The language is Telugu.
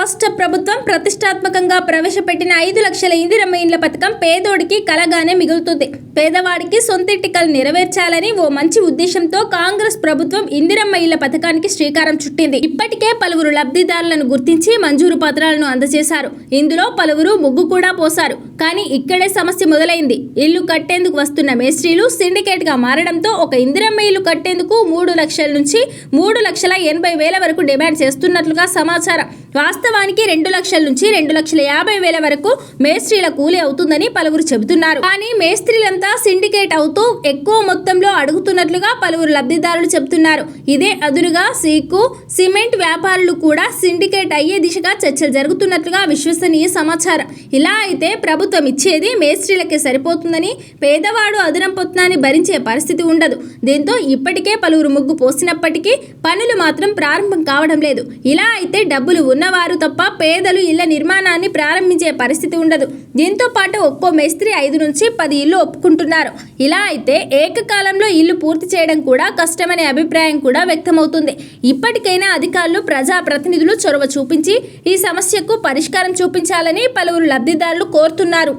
రాష్ట్ర ప్రభుత్వం ప్రతిష్టాత్మకంగా ప్రవేశపెట్టిన ఐదు లక్షల ఇందిరమ్మ ఇండ్ల పథకం పేదోడికి కలగానే మిగులుతుంది. పేదవాడికి సొంతిటికలు నెరవేర్చాలని ఓ మంచి ఉద్దేశంతో కాంగ్రెస్ ప్రభుత్వం ఇందిరమ్మ ఇళ్ళ పథకానికి శ్రీకారం చుట్టింది. ఇప్పటికే పలువురు లబ్ధిదారులను గుర్తించి మంజూరు పత్రాలను అందజేశారు. ఇందులో పలువురు ముగ్గు కూడా పోశారు. కానీ ఇక్కడే సమస్య మొదలైంది. ఇల్లు కట్టేందుకు వస్తున్న మేస్త్రీలు సిండికేట్గా మారడంతో ఒక ఇందిరమ్మ ఇల్లు కట్టేందుకు మూడు లక్షల నుంచి మూడు లక్షల ఎనభై వేల వరకు డిమాండ్ చేస్తున్నట్లుగా సమాచారం. వాస్తవానికి రెండు లక్షల నుంచి రెండు లక్షల యాభై వేల వరకు మేస్త్రీల కూలి అవుతుందని పలువురు చెబుతున్నారు. కానీ మేస్త్రీలంతా సిండికేట్ అవుతూ ఎక్కువ మొత్తంలో అడుగుతున్నట్లుగా పలువురు లబ్ధిదారులు చెబుతున్నారు. ఇదే అదునుగా సీకు సిమెంట్ వ్యాపారులు కూడా సిండికేట్ అయ్యే దిశగా చర్చలు జరుగుతున్నట్లుగా విశ్వసనీయ సమాచారం. ఇలా అయితే ప్రభుత్వం ఇచ్చేది మేస్త్రీలకే సరిపోతుందని పేదవాడు అదనం పొత్నాన్ని భరించే పరిస్థితి ఉండదు. దీంతో ఇప్పటికే పలువురు ముగ్గు పోసినప్పటికీ పనులు మాత్రం ప్రారంభం కావడం లేదు. ఇలా అయితే డబ్బులు ఉన్నవారు తప్ప పేదలు ఇళ్ళ నిర్మాణాన్ని ప్రారంభించే పరిస్థితి ఉండదు. దీంతో పాటు ఒక్కో మేస్త్రి ఐదు నుంచి పది ఇల్లు ఒప్పుకుంటున్నారు. ఇలా అయితే ఏకకాలంలో ఇల్లు పూర్తి చేయడం కూడా కష్టమనే అభిప్రాయం కూడా వ్యక్తమవుతుంది. ఇప్పటికైనా అధికారులు ప్రజా ప్రతినిధులు చొరవ చూపించి ఈ సమస్యకు పరిష్కారం చూపించాలని పలువురు లబ్ధిదారులు కోరుతున్నారు.